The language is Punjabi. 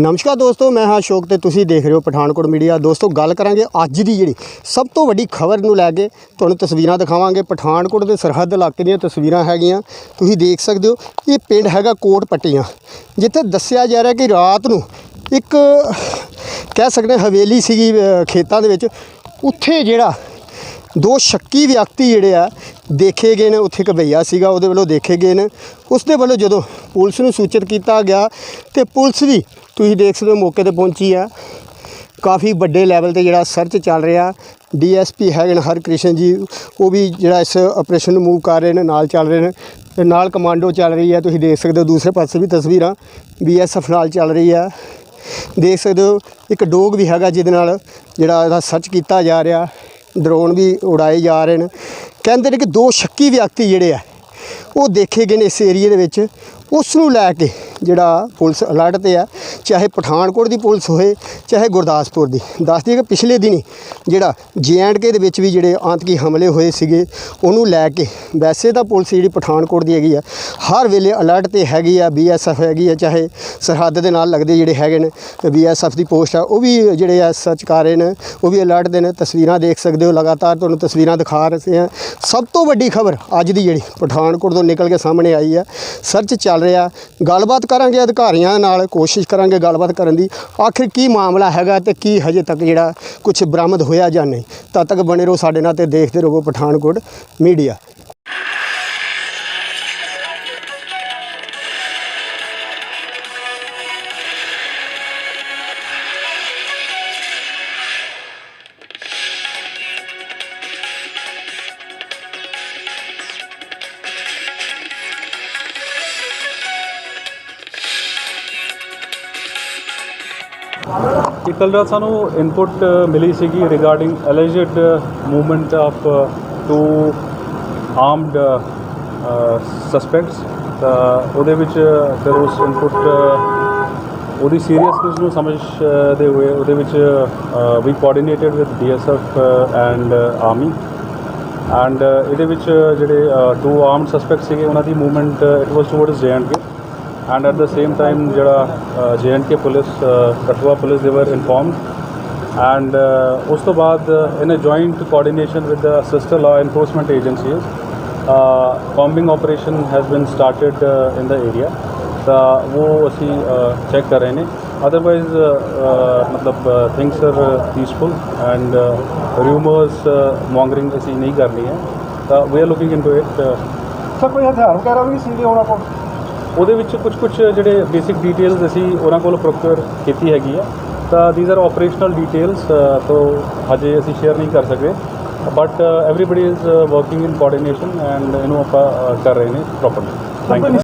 ਨਮਸਕਾਰ ਦੋਸਤੋ, ਮੈਂ ਹਾਂ ਅਸ਼ੋਕ ਤੇ ਤੁਸੀਂ ਦੇਖ ਰਹੇ ਹੋ ਪਠਾਨਕੋਟ ਮੀਡੀਆ। ਦੋਸਤੋ, ਗੱਲ ਕਰਾਂਗੇ ਅੱਜ ਦੀ ਜਿਹੜੀ ਸਭ ਤੋਂ ਵੱਡੀ ਖਬਰ ਨੂੰ ਲੈ ਕੇ। ਤੁਹਾਨੂੰ ਤਸਵੀਰਾਂ ਦਿਖਾਵਾਂਗੇ। ਪਠਾਨਕੋਟ ਦੇ ਸਰਹੱਦ ਇਲਾਕੇ ਦੀਆਂ ਤਸਵੀਰਾਂ ਹੈਗੀਆਂ। ਤੁਸੀਂ ਦੇਖ ਸਕਦੇ ਹੋ, ਇਹ ਪਿੰਡ ਹੈਗਾ ਕੋਟ ਪੱਟੀਆਂ ਜਿੱਥੇ ਦੱਸਿਆ ਜਾ ਰਿਹਾ ਕਿ ਰਾਤ ਨੂੰ ਇੱਕ, ਕਹਿ ਸਕਦੇ ਹਵੇਲੀ ਸੀਗੀ ਖੇਤਾਂ ਦੇ ਵਿੱਚ। ਉੱਥੇ ਜਿਹੜਾ ਦੋ ਸ਼ੱਕੀ ਵਿਅਕਤੀ ਜਿਹੜੇ ਆ, ਦੇਖੇ ਗਏ ਨੇ, ਉੱਥੇ ਇੱਕ ਭਈਆ ਸੀਗਾ, ਉਹਦੇ ਵੱਲੋਂ ਦੇਖੇ ਗਏ ਨੇ। ਉਸ ਦੇ ਵੱਲੋਂ ਜਦੋਂ ਪੁਲਿਸ ਨੂੰ ਸੂਚਿਤ ਕੀਤਾ ਗਿਆ ਤੇ ਪੁਲਿਸ ਵੀ ਤੁਸੀਂ ਦੇਖ ਸਕਦੇ ਹੋ ਮੌਕੇ ਤੇ ਪਹੁੰਚੀ ਆ। ਕਾਫੀ ਵੱਡੇ ਲੈਵਲ ਤੇ ਜਿਹੜਾ ਸਰਚ ਚੱਲ ਰਿਹਾ। ਡੀਐਸਪੀ ਹੈਗੇ ਨੇ ਹਰਕ੍ਰਿਸ਼ਨ ਜੀ, ਉਹ ਵੀ ਜਿਹੜਾ ਇਸ ਆਪਰੇਸ਼ਨ ਨੂੰ ਮੂਵ ਕਰ ਰਹੇ ਨੇ, ਨਾਲ ਚੱਲ ਰਹੇ ਨੇ। ਤੇ ਨਾਲ ਕਮਾਂਡੋ ਚੱਲ ਰਹੀ ਹੈ ਤੁਸੀਂ ਦੇਖ ਸਕਦੇ ਹੋ, ਦੂਸਰੇ ਪਾਸੇ ਵੀ ਤਸਵੀਰਾਂ ਬੀਐਸਐਫ ਨਾਲ ਚੱਲ ਰਹੀ ਹੈ ਦੇਖ ਸਕਦੇ ਹੋ, ਇੱਕ ਡੋਗ ਵੀ ਹੈਗਾ ਜਿਹਦੇ ਨਾਲ ਜਿਹੜਾ ਇਹਦਾ ਸਰਚ ਕੀਤਾ ਜਾ ਰਿਹਾ। ਡਰੋਨ ਵੀ ਉਡਾਏ ਜਾ ਰਹੇ ਨੇ। ਕਹਿੰਦੇ ਨੇ ਕਿ ਦੋ ਸ਼ੱਕੀ ਵਿਅਕਤੀ ਜਿਹੜੇ ਆ ਉਹ ਦੇਖੇ ਗਏ ਨੇ ਇਸ ਏਰੀਏ ਦੇ ਵਿੱਚ। ਉਸ ਨੂੰ ਲੈ ਕੇ ਜਿਹੜਾ ਪੁਲਿਸ ਅਲਰਟ ਤੇ ਆ, ਚਾਹੇ ਪਠਾਨਕੋਟ ਦੀ ਪੁਲਿਸ ਹੋਏ ਚਾਹੇ ਗੁਰਦਾਸਪੁਰ ਦੀ। ਦੱਸ ਦਈਏ ਕਿ ਪਿਛਲੇ ਦਿਨੀ ਜਿਹੜਾ ਕੇ ਦੇ ਵਿੱਚ ਵੀ ਜਿਹੜੇ ਆਤੰਕੀ ਹਮਲੇ ਹੋਏ ਸੀਗੇ, ਉਹਨੂੰ ਲੈ ਕੇ ਵੈਸੇ ਤਾਂ ਪੁਲਿਸ ਜਿਹੜੀ ਪਠਾਨਕੋਟ ਦੀ ਹੈਗੀ ਆ, ਹਰ ਵੇਲੇ ਅਲਰਟ ਤੇ ਹੈਗੀ ਆ ਬੀਐਸਐਫ ਹੈਗੀ ਆ, ਚਾਹੇ ਸਰਹੱਦ ਦੇ ਨਾਲ ਲੱਗਦੇ ਜਿਹੜੇ ਹੈਗੇ ਨੇ ਬੀਐਸਐਫ ਦੀ ਪੋਸਟ ਆ, ਉਹ ਵੀ ਜਿਹੜੇ ਆ ਸਰਚ ਕਰ ਰਹੇ ਨੇ, ਉਹ ਵੀ ਅਲਰਟ ਦੇ ਨੇ। ਤਸਵੀਰਾਂ ਦੇਖ ਸਕਦੇ ਹੋ, ਲਗਾਤਾਰ ਤੁਹਾਨੂੰ ਤਸਵੀਰਾਂ ਦਿਖਾ ਰਹੇ ਹਾਂ ਸਭ ਤੋਂ ਵੱਡੀ ਖਬਰ ਅੱਜ ਦੀ ਜਿਹੜੀ ਪਠਾਨਕੋਟ ਤੋਂ ਨਿਕਲ ਕੇ ਸਾਹਮਣੇ ਆਈ ਆ ਸਰਚ ਚੱਲ ਰਿਹਾ, ਗੱਲਬਾਤ ਕਰਾਂਗੇ ਅਧਿਕਾਰੀਆਂ ਨਾਲ, ਕੋਸ਼ਿਸ਼ ਕਰਾਂਗੇ ਗੱਲਬਾਤ ਕਰਨ ਦੀ, ਆਖਿਰ ਕੀ ਮਾਮਲਾ ਹੈਗਾ ਤੇ ਕੀ ਹਜੇ ਤੱਕ ਜਿਹੜਾ ਕੁਝ ਬਰਾਮਦ ਹੋਇਆ ਜਾਂ ਨਹੀਂ? ਤਦ ਤੱਕ ਬਣੇ ਰਹੋ ਸਾਡੇ ਨਾਲ ਤੇ ਦੇਖਦੇ ਰਹੋ ਪਠਾਨਕੋਟ ਮੀਡੀਆ। ਕਿ ਕੱਲ੍ਹ ਰਾਤ ਸਾਨੂੰ ਇਨਪੁਟ uh, ਮਿਲੀ ਸੀਗੀ regarding alleged movement of two armed suspects ਤਾਂ ਉਹਦੇ ਵਿੱਚ uh, ਫਿਰ ਉਸ ਇਨਪੁਟ uh, ਉਹਦੀ ਸੀਰੀਅਸਨੈਸ ਨੂੰ ਸਮਝਦੇ ਹੋਏ। ਉਹਦੇ ਵਿੱਚ ਵੀ coordinated with DSF and army and ਇਹਦੇ ਵਿੱਚ ਜਿਹੜੇ ਟੂ ਆਰਮਡ ਸਸਪੈਕਟ ਸੀਗੇ, ਉਹਨਾਂ ਦੀ movement it was towards K and at the same time ਜਿਹੜਾ ਕੇ ਪੁਲਿਸ ਕਠੂਆ ਪੁਲਿਸ ਦੇ ਵਰ ਇਨਫੋਰਮਡ ਐਂਡ ਉਸ ਤੋਂ ਬਾਅਦ in a joint coordination with the sister law enforcement agencies combing operation has been started in the area ਤਾਂ ਉਹ ਅਸੀਂ ਚੈੱਕ ਕਰ ਰਹੇ ਨੇ। ਅਦਰਵਾਈਜ਼ ਮਤਲਬ things are peaceful and rumours mongering ਅਸੀਂ ਨਹੀਂ ਕਰਨੀ ਹੈ। ਤਾਂ we are looking into it sir, ਕੋਈ ਹਥਿਆਰ ਵਗੈਰਾ ਵੀ ਸੀਗੇ ਉਹਨਾਂ ਕੋਲ ਉਹਦੇ ਵਿੱਚ ਕੁਝ ਕੁਝ ਜਿਹੜੇ ਬੇਸਿਕ ਡਿਟੇਲਸ ਅਸੀਂ ਉਹਨਾਂ ਕੋਲ ਪ੍ਰੋਕਿਊਰ ਕੀਤੀ ਹੈਗੀ ਆ। ਤਾਂ ਥੀਸ ਆਰ ਆਪਰੇਸ਼ਨਲ ਡਿਟੇਲਸ ਤੋਂ ਹਜੇ ਅਸੀਂ ਸ਼ੇਅਰ ਨਹੀਂ ਕਰ ਸਕਦੇ। But everybody is working in coordination and ਇਹਨੂੰ ਆਪਾਂ ਕਰ ਰਹੇ ਨੇ ਪ੍ਰੋਪਰਲੀ ਥੈਂਕ ਯੂ